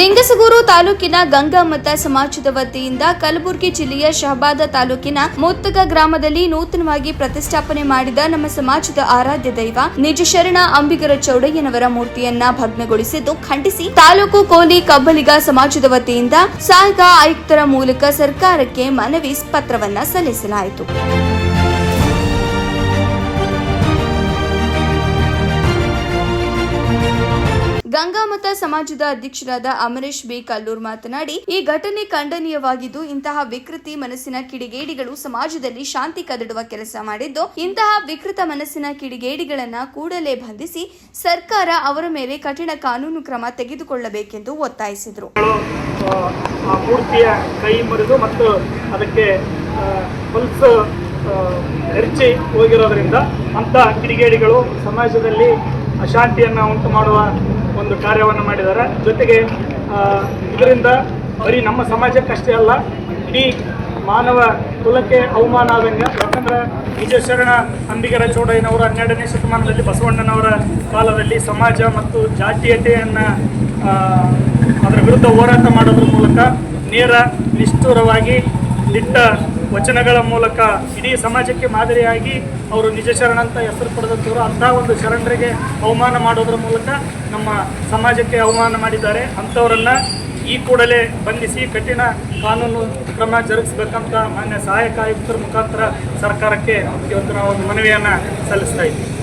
ಲಿಂಗಸಗೂರು ತಾಲೂಕಿನ ಗಂಗಾಮತ ಸಮಾಜದ ವತಿಯಿಂದ ಕಲಬುರಗಿ ಜಿಲ್ಲೆಯ ಶಹಬಾದ ತಾಲೂಕಿನ ಮುತ್ತಗ ಗ್ರಾಮದಲ್ಲಿ ನೂತನವಾಗಿ ಪ್ರತಿಷ್ಠಾಪನೆ ಮಾಡಿದ ನಮ್ಮ ಸಮಾಜದ ಆರಾಧ್ಯ ದೈವ ನಿಜ ಶರಣ ಅಂಬಿಗರ ಚೌಡಯ್ಯನವರ ಮೂರ್ತಿಯನ್ನ ಭಗ್ನಗೊಳಿಸಿದ್ದು ಖಂಡಿಸಿ. ತಾಲೂಕು ಕೋಲಿ ಕಬ್ಬಲಿಗ ಸಮಾಜದ ವತಿಯಿಂದ ಸಹಾಯಕ ಆಯುಕ್ತರ ಮೂಲಕ ಸರ್ಕಾರಕ್ಕೆ ಮನವಿ ಪತ್ರವನ್ನ ಸಲ್ಲಿಸಲಾಯಿತು. ಗಂಗಾಮತ ಸಮಾಜದ ಅಧ್ಯಕ್ಷರಾದ ಅಮರೇಶ್ ಬಿ. ಕಲ್ಲೂರ್ ಮಾತನಾಡಿ, ಈ ಘಟನೆ ಖಂಡನೀಯವಾಗಿದ್ದು, ಇಂತಹ ವಿಕೃತಿ ಮನಸ್ಸಿನ ಕಿಡಿಗೇಡಿಗಳು ಸಮಾಜದಲ್ಲಿ ಶಾಂತಿ ಕದಡುವ ಕೆಲಸ ಮಾಡಿದ್ದು, ಇಂತಹ ವಿಕೃತ ಮನಸ್ಸಿನ ಕಿಡಿಗೇಡಿಗಳನ್ನ ಕೂಡಲೇ ಬಂಧಿಸಿ, ಸರ್ಕಾರ ಅವರ ಮೇಲೆ ಕಠಿಣ ಕಾನೂನು ಕ್ರಮ ತೆಗೆದುಕೊಳ್ಳಬೇಕೆಂದು ಒತ್ತಾಯಿಸಿದರು. ಮೂರ್ತಿಯ ಕೈ ಮತ್ತು ಅದಕ್ಕೆ ಪಲ್ಸ್ ಹೋಗಿರೋದ್ರಿಂದ ಅಂತ ಕಿಡಿಗೇಡಿಗಳು ಸಮಾಜದಲ್ಲಿ ಅಶಾಂತಿಯನ್ನು ಉಂಟು ಮಾಡುವ ಒಂದು ಕಾರ್ಯವನ್ನು ಮಾಡಿದ್ದಾರೆ. ಜೊತೆಗೆ ಇದರಿಂದ ಬರೀ ನಮ್ಮ ಸಮಾಜಕ್ಕಷ್ಟೇ ಅಲ್ಲ, ಇಡೀ ಮಾನವ ಕುಲಕ್ಕೆ ಅವಮಾನ ಆದಂಗೆ, ಯಾಕಂದ್ರೆ ವಿಜಯಶರಣ ಅಂಬಿಗರ ಚೌಡಯ್ಯನವರು ಹನ್ನೆರಡನೇ ಶತಮಾನದಲ್ಲಿ ಬಸವಣ್ಣನವರ ಕಾಲದಲ್ಲಿ ಸಮಾಜ ಮತ್ತು ಜಾತೀಯತೆಯನ್ನು ಅದರ ವಿರುದ್ಧ ಹೋರಾಟ ಮಾಡೋದ್ರ ಮೂಲಕ ನೇರ ನಿಷ್ಠುರವಾಗಿ ದಿಟ್ಟ ವಚನಗಳ ಮೂಲಕ ಇಡೀ ಸಮಾಜಕ್ಕೆ ಮಾದರಿಯಾಗಿ ಅವರು ನಿಜ ಶರಣ ಅಂತ ಹೆಸರು ಪಡೆದಂಥವ್ರು ಅಂಥ ಒಂದು ಶರಣರಿಗೆ ಅವಮಾನ ಮಾಡೋದ್ರ ಮೂಲಕ ನಮ್ಮ ಸಮಾಜಕ್ಕೆ ಅವಮಾನ ಮಾಡಿದ್ದಾರೆ. ಅಂಥವರನ್ನು ಈ ಕೂಡಲೇ ಬಂಧಿಸಿ ಕಠಿಣ ಕಾನೂನು ಕ್ರಮ ಜರುಗಿಸಬೇಕಂತ ಮಾನ್ಯ ಸಹಾಯಕ ಆಯುಕ್ತರ ಮುಖಾಂತರ ಸರ್ಕಾರಕ್ಕೆ ಇವತ್ತು ನಾವು ಒಂದು ಮನವಿಯನ್ನು ಸಲ್ಲಿಸ್ತಾ ಇದ್ದೀವಿ.